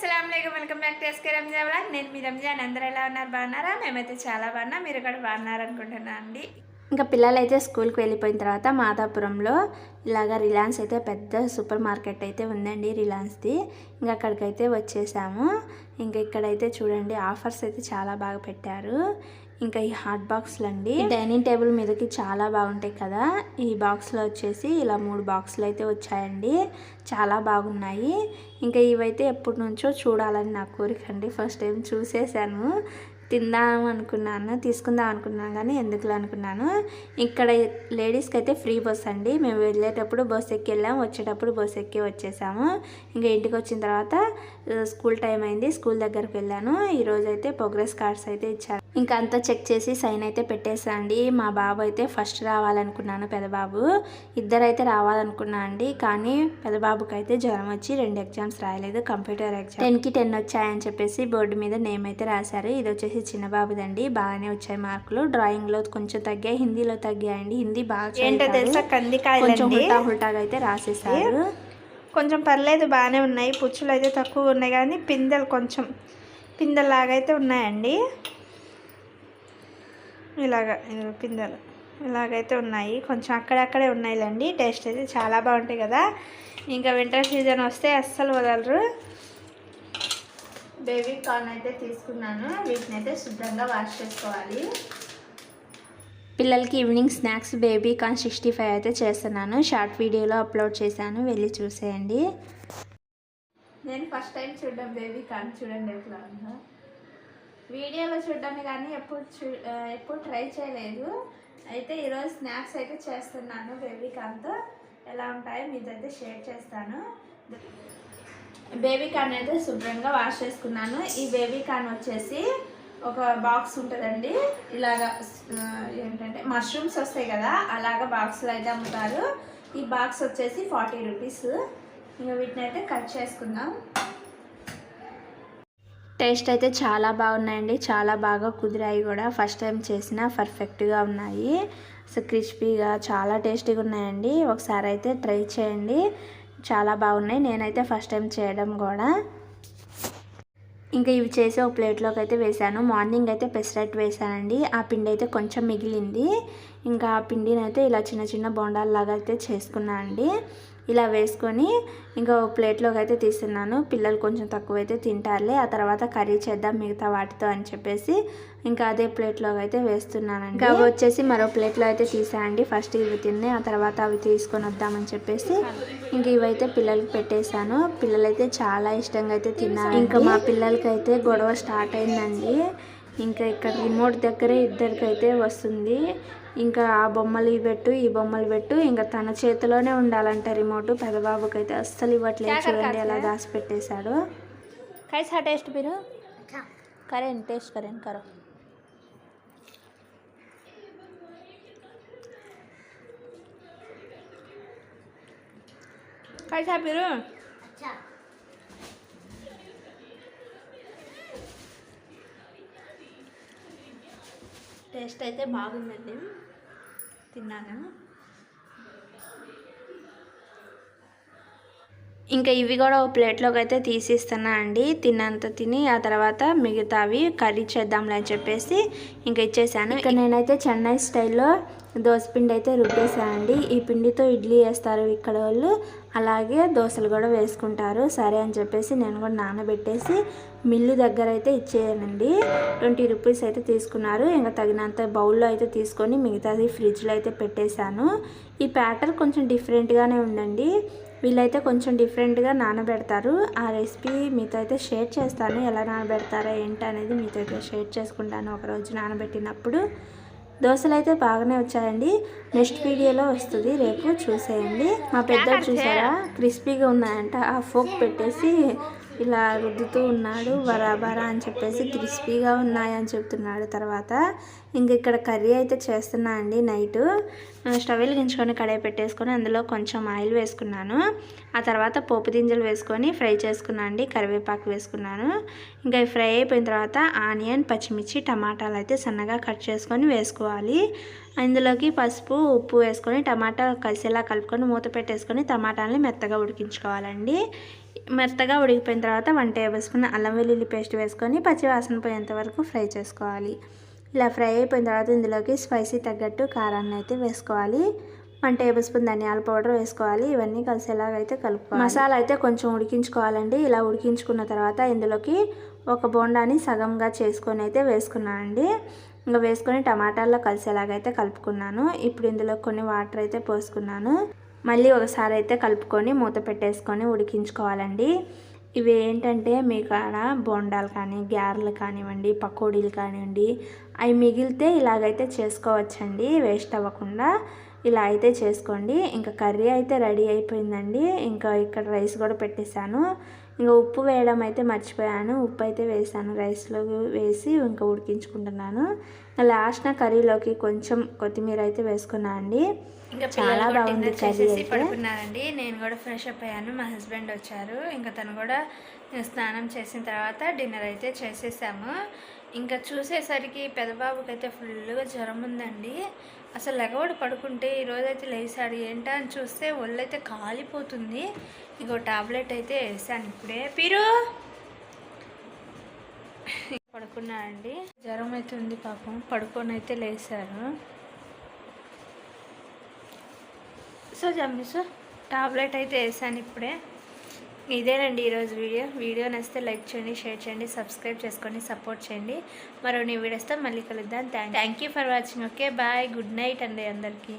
అస్సలంకం welcome back to SK Ranja blog నేను మీ రంజాన్ అందరూ ఎలా ఉన్నారు? బాగున్నారా? మేమైతే చాలా బాగున్నా. మీరు కూడా బాగున్నారు అనుకుంటున్నాను అండి. ఇంకా పిల్లలైతే స్కూల్కి వెళ్ళిపోయిన తర్వాత మాధాపురంలో ఇలాగ రిలయన్స్ అయితే పెద్ద సూపర్ మార్కెట్ అయితే ఉందండి రిలయన్స్ది. ఇంకా అక్కడికైతే వచ్చేసాము. ఇంకా ఇక్కడైతే చూడండి ఆఫర్స్ అయితే చాలా బాగా పెట్టారు. ఇంకా ఈ హాట్ బాక్స్లు అండి. డైనింగ్ టేబుల్ మీదకి చాలా బాగుంటాయి కదా. ఈ బాక్స్లో వచ్చేసి ఇలా మూడు బాక్సులు అయితే వచ్చాయండి. చాలా బాగున్నాయి. ఇంకా ఇవైతే ఎప్పటి నుంచో చూడాలని నా కోరిక అండి. ఫస్ట్ టైం చూసేసాను. తిందాం అనుకున్నాను తీసుకుందాం అనుకున్నాను కానీ ఎందుకులో అనుకున్నాను. ఇక్కడ లేడీస్కి అయితే ఫ్రీ బస్ అండి. మేము వెళ్ళేటప్పుడు బస్ ఎక్కి వెళ్ళాం వచ్చేటప్పుడు బస్ ఎక్కి వచ్చేసాము. ఇంకా ఇంటికి వచ్చిన తర్వాత స్కూల్ టైం అయింది స్కూల్ దగ్గరికి వెళ్ళాను. ఈరోజు అయితే ప్రోగ్రెస్ కార్డ్స్ అయితే ఇచ్చారు. ఇంకా అంతా చెక్ చేసి సైన్ అయితే పెట్టేసాండి మా బాబు అయితే ఫస్ట్ రావాలనుకున్నాను పెదబాబు. ఇద్దరు అయితే రావాలనుకున్నా అండి. కానీ పెదబాబుకి అయితే జ్వరం వచ్చి రెండు ఎగ్జామ్స్ రాయలేదు కంప్యూటర్ ఎగ్జామ్. టెన్కి టెన్ వచ్చాయని చెప్పేసి బోర్డు మీద నేమ్ అయితే రాశారు. ఇది వచ్చేసి చిన్న బాబుదండి. బాగానే వచ్చాయి మార్కులు. డ్రాయింగ్లో కొంచెం తగ్గాయి హిందీలో తగ్గాయండి. హిందీ బాగా ఏంటో. తెలుసా కొంచెం కందికాయలండి హుల్టా హుల్టాగా అయితే రాసేసారు కొంచెం పర్లేదు బాగానే ఉన్నాయి. పుచ్చులు అయితే తక్కువ ఉన్నాయి కానీ పిందెలు కొంచెం పిందెల్లాగా అయితే ఉన్నాయండి. ఇలాగా పిందెలు ఇలాగైతే ఉన్నాయి. కొంచెం అక్కడక్కడే ఉన్నాయిలేండి. టేస్ట్ అయితే చాలా బాగుంటాయి కదా. ఇంకా వింటర్ సీజన్ వస్తే అస్సలు వదలరు. బేబీ కార్న్ అయితే తీసుకున్నాను. వీటిని అయితే శుభ్రంగా వాష్ చేసుకోవాలి. పిల్లలకి evening snacks baby corn sixty five అయితే చేస్తున్నాను. షార్ట్ వీడియోలో అప్లోడ్ చేశాను. వెళ్ళి చూసేయండి. నేను ఫస్ట్ టైం చూడడం బేబీ కార్న్. చూడండి ఎట్లా ఉందో. వీడియోలో చూడడమే కానీ ఎప్పుడు చూ ఎప్పుడు ట్రై చేయలేదు. అయితే ఈరోజు స్నాక్స్ అయితే చేస్తున్నాను బేబీ కార్న్తో. ఎలా ఉంటాయో మీతో అయితే షేర్ చేస్తాను. బేబీ కార్న్ అయితే శుభ్రంగా వాష్ చేసుకున్నాను. ఈ బేబీ కార్న్ వచ్చేసి ఒక బాక్స్ ఉంటుందండి. ఇలాగా ఏంటంటే మష్రూమ్స్ వస్తాయి కదా అలాగా బాక్స్లో అయితే అమ్ముతారు. ఈ బాక్స్ వచ్చేసి ఫార్టీ రూపీస్ ఇంకా వీటిని అయితే కట్ చేసుకుందాం. టేస్ట్ అయితే చాలా బాగున్నాయండి. చాలా బాగా కుదిరాయి కూడా. ఫస్ట్ టైం చేసిన పర్ఫెక్ట్గా ఉన్నాయి. సో క్రిస్పీగా చాలా టేస్టీగా ఉన్నాయండి. ఒకసారి అయితే ట్రై చేయండి. చాలా బాగున్నాయి. నేనైతే ఫస్ట్ టైం చేయడం కూడా. ఇంకా ఇవి చేసి ఒక ప్లేట్లోకి అయితే వేసాను మార్నింగ్ అయితే పెసరట్ వేసానండి ఆ పిండి అయితే కొంచెం మిగిలింది. ఇంకా ఆ పిండిని అయితే ఇలా చిన్న చిన్న బొండాలలాగా అయితే చేసుకున్నాను అండి. ఇలా వేసుకొని ఇంకా ప్లేట్లోకి అయితే తీస్తున్నాను. పిల్లలు కొంచెం తక్కువ అయితే తింటారులే. ఆ తర్వాత కర్రీ చేద్దాం మిగతా వాటితో అని చెప్పేసి ఇంకా అదే ప్లేట్లోకి అయితే వేస్తున్నానండి. ఇంకా అవి వచ్చేసి మరో ప్లేట్లో అయితే తీసానండి ఫస్ట్ ఇవి తిన్నాయి ఆ తర్వాత అవి తీసుకొని వద్దామని చెప్పేసి ఇంక ఇవైతే పిల్లలకి పెట్టేశాను. పిల్లలైతే చాలా ఇష్టంగా అయితే తిన్నారు ఇంకా మా పిల్లలకైతే గొడవ స్టార్ట్ అయిందండి. ఇంకా ఇక్కడ రిమోట్ దగ్గరే ఇద్దరికైతే వస్తుంది. ఇంకా ఆ బొమ్మలు పెట్టు ఈ బొమ్మలు పెట్టు. ఇంకా తన చేతిలోనే ఉండాలంట రిమోట్. పెదబాబుకి అయితే అస్సలు ఇవ్వట్లేదు. చూడండి అలా దాచిపెట్టేశాడు. కైసా టేస్ట్ మీరు కరెన్ టేస్ట్ కరెంట్ కరో. కైసా మీరు టేస్ట్ అయితే బాగుందండి. తిన్నాను. ఇంకా ఇవి కూడా ఒక ప్లేట్లోకి అయితే తీసిస్తున్నా అండి. తిన్నంత తిని ఆ తర్వాత మిగతావి కర్రీ చేద్దాంలే అని చెప్పేసి ఇంకా ఇచ్చేసాను. ఇక నేనైతే చెన్నై స్టైల్లో దోసపిండి అయితే రుబ్బేసానండి ఈ పిండితో ఇడ్లీ వేస్తారు ఇక్కడ వాళ్ళు. అలాగే దోశలు కూడా వేసుకుంటారు. సరే అని చెప్పేసి నేను కూడా నానబెట్టేసి మిల్లు దగ్గర అయితే ఇచ్చేయనండి ట్వంటీ రూపీస్ అయితే తీసుకున్నారు. ఇంకా తగినంత బౌల్లో అయితే తీసుకొని మిగతాది ఫ్రిడ్జ్లో అయితే పెట్టేశాను. ఈ ప్యాటర్ కొంచెం డిఫరెంట్గానే ఉందండి. వీళ్ళైతే కొంచెం డిఫరెంట్గా నానబెడతారు. ఆ రెసిపీ మీతో అయితే షేర్ చేస్తాను. ఎలా నానబెడతారో ఏంటి అనేది మీతో అయితే షేర్ చేసుకుంటాను ఒకరోజు నానబెట్టినప్పుడు. దోశలు అయితే బాగానే వచ్చాయండి. నెక్స్ట్ వీడియోలో వస్తుంది. రేపు చూసేయండి. మా పెద్ద చూసారా? క్రిస్పీగా ఉన్నాయంట. ఆ ఫోక్ పెట్టేసి ఇలా రుద్దుతూ ఉన్నాడు. బరా బరా అని చెప్పేసి క్రిస్పీగా ఉన్నాయని చెప్తున్నాడు. తర్వాత ఇంక ఇక్కడ కర్రీ అయితే చేస్తున్నా అండి నైట్. స్టవ్ వెలిగించుకొని కడాయి పెట్టేసుకొని అందులో కొంచెం ఆయిల్ వేసుకున్నాను. ఆ తర్వాత పోపు గింజలు వేసుకొని ఫ్రై చేసుకున్నాను అండి. కరివేపాకు వేసుకున్నాను. ఇంకా ఫ్రై అయిపోయిన తర్వాత ఆనియన్ పచ్చిమిర్చి టమాటాలు అయితే సన్నగా కట్ చేసుకొని వేసుకోవాలి. అందులోకి పసుపు ఉప్పు వేసుకొని టమాటా కలిసేలా కలుపుకొని మూత పెట్టేసుకొని టమాటాలని మెత్తగా ఉడికించుకోవాలండి. మెత్తగా ఉడికిపోయిన తర్వాత వన్ టేబుల్ స్పూన్ అల్లం వెల్లుల్లి పేస్ట్ వేసుకొని పచ్చివాసన పోయేంత వరకు ఫ్రై చేసుకోవాలి. ఇలా ఫ్రై అయిపోయిన తర్వాత ఇందులోకి స్పైసీ తగ్గట్టు కారాన్ని అయితే వేసుకోవాలి. వన్ టేబుల్ స్పూన్ ధనియాల పౌడర్ వేసుకోవాలి. ఇవన్నీ కలిసేలాగైతే కలుపుకోవాలి. మసాలా అయితే కొంచెం ఉడికించుకోవాలండి. ఇలా ఉడికించుకున్న తర్వాత ఇందులోకి ఒక బోండాని సగంగా చేసుకొని అయితే వేసుకున్నానండి. ఇంకా వేసుకొని టమాటాల్లో కలిసేలాగైతే కలుపుకున్నాను. ఇప్పుడు ఇందులో కొన్ని వాటర్ అయితే పోసుకున్నాను. మళ్ళీ ఒకసారి అయితే కలుపుకొని మూత పెట్టేసుకొని ఉడికించుకోవాలండి. ఇవి ఏంటంటే మీ కాడ బోండాలు కానీ గ్యారెలు కానివ్వండి పకోడీలు కానివ్వండి అవి మిగిలితే ఇలాగైతే చేసుకోవచ్చండి. వేస్ట్ అవ్వకుండా ఇలా అయితే చేసుకోండి. ఇంకా కర్రీ అయితే రెడీ అయిపోయిందండి. ఇంకా ఇక్కడ రైస్ కూడా పెట్టేశాను. ఇంకా ఉప్పు వేయడం అయితే మర్చిపోయాను. ఉప్పు అయితే వేసాను. రైస్లో వేసి ఇంకా ఉడికించుకుంటున్నాను. లాస్ట్న కర్రీలోకి కొంచెం కొత్తిమీర అయితే వేసుకున్నా అండి. ఇంకా చాలా బాగుంది కర్రీ పడుకున్నారండి. నేను కూడా ఫ్రెష్ అప్ అయ్యాను. మా హస్బెండ్ వచ్చారు. ఇంకా తను కూడా స్నానం చేసిన తర్వాత డిన్నర్ అయితే చేసేసాము. ఇంకా చూసేసరికి పెదబాబుకి అయితే ఫుల్గా జ్వరం ఉందండి. అసలు లెగవడు పడుకుంటే ఈరోజైతే లేచాడు. ఏంటా అని చూస్తే ఒళ్ళు అయితే కాలిపోతుంది. ఇంకో టాబ్లెట్ అయితే వేసాను ఇప్పుడే. పీరు! పడుకున్నాడండి జ్వరం అయితే ఉంది పాపం. పడుకొని అయితే లేచారు. సో జమ్మిసు టాబ్లెట్ అయితే వేసాను ఇప్పుడే. ఇదేనండి ఈరోజు వీడియో. వీడియో నచ్చితే లైక్ చేయండి షేర్ చేయండి సబ్స్క్రైబ్ చేసుకొని సపోర్ట్ చేయండి. మరో నీ వీడియోస్తో మళ్ళీ కలుద్దాం. Thank you. For watching okay bye good night అండి అందరికీ.